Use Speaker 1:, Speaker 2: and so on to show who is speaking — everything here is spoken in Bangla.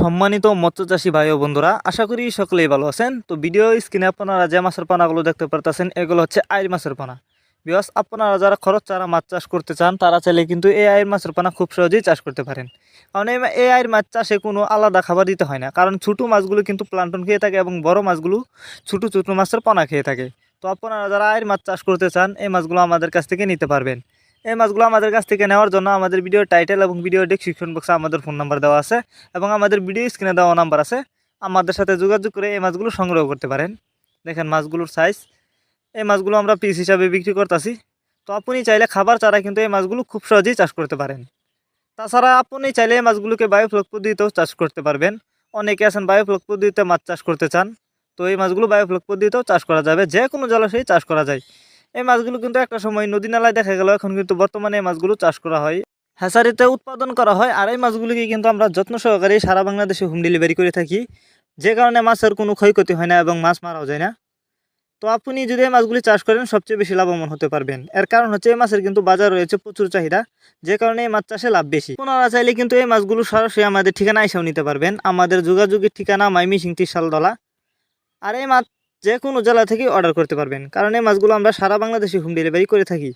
Speaker 1: সম্মানিত মৎস্যচাষী ভাই ও বন্ধুরা, আশা করি সকলেই ভালো আছেন। তো ভিডিও স্ক্রিনে আপনারা যে মাছের পানাগুলো দেখতে পারতেছেন, এগুলো হচ্ছে আইর মাছের পানা। বিকজ আপনারা যারা খরচ চারা মাছ চাষ করতে চান, তারা চাইলে কিন্তু এই আইর মাছের পানা খুব সহজেই চাষ করতে পারেন। কারণ এই এই মাছ চাষে কোনো আলাদা খাবার দিতে হয় না, কারণ ছোটো মাছগুলো কিন্তু প্লান্টন খেয়ে থাকে এবং বড় মাছগুলো ছোটো ছোটো মাছের পানা খেয়ে থাকে। তো আপনারা যারা আয়ের মাছ চাষ করতে চান, এই মাছগুলো আমাদের কাছ থেকে নিতে পারবেন। এই মাছগুলো আমাদের কাছ থেকে নেওয়ার জন্য আমাদের ভিডিও টাইটেল এবং ভিডিও ডেসক্রিপশন বক্সে আমাদের ফোন নাম্বার দেওয়া আছে এবং আমাদের ভিডিও স্ক্রিনে দেওয়া নাম্বার আছে। আমাদের সাথে যোগাযোগ করে এই মাছগুলো সংগ্রহ করতে পারেন। দেখেন মাছগুলোর সাইজ এই মাছগুলো আমরা পিস হিসাবে বিক্রি করতেছি। তো আপনি চাইলে খাবার ছাড়া কিন্তু এই মাছগুলো খুব সহজেই চাষ করতে পারেন। তাছাড়া আপনি চাইলে এই মাছগুলোকে বায়োফ্লক পদ্ধতিতেও চাষ করতে পারবেন। অনেকে আছেন বায়োফ্লক পদ্ধতিতে মাছ চাষ করতে চান। তো এই মাছগুলো বায়োফ্লক পদ্ধতিতেও চাষ করা যাবে। যে কোনো জলাশয়ে চাষ করা যায়। এই মাছগুলো কিন্তু একটা সময় নদী নালায় দেখা গেল, এখন কিন্তু বর্তমানে এই মাছগুলো চাষ করা হয়। হ্যাচারিতে উৎপাদন করা হয়, আর এই মাছগুলিকে কিন্তু আমরা যত্ন সহকারে সারা বাংলাদেশে হোম ডেলিভারি করে থাকি। যে কারণে মাছের কোনো ক্ষয়ক্ষতি হয় না এবং মাছ মারাও যায় না। তো আপনি যদি এই মাছগুলি চাষ করেন, সবচেয়ে বেশি লাভবান হতে পারবেন। এর কারণ হচ্ছে এই মাছের কিন্তু বাজার রয়েছে প্রচুর চাহিদা, যে কারণে এই মাছ চাষে লাভ বেশি। আপনারা চাইলে কিন্তু এই মাছগুলো সরাসরি আমাদের ঠিকানা এসেও নিতে পারবেন। আমাদের যোগাযোগের ঠিকানা মাইমি সিংটি শালদলা আর এই মাছ যে কোনো জেলা থেকে অর্ডার করতে পারবেন। কারণ এই মাছগুলো আমরা সারা বাংলাদেশে হোম ডেলিভারি করে থাকি।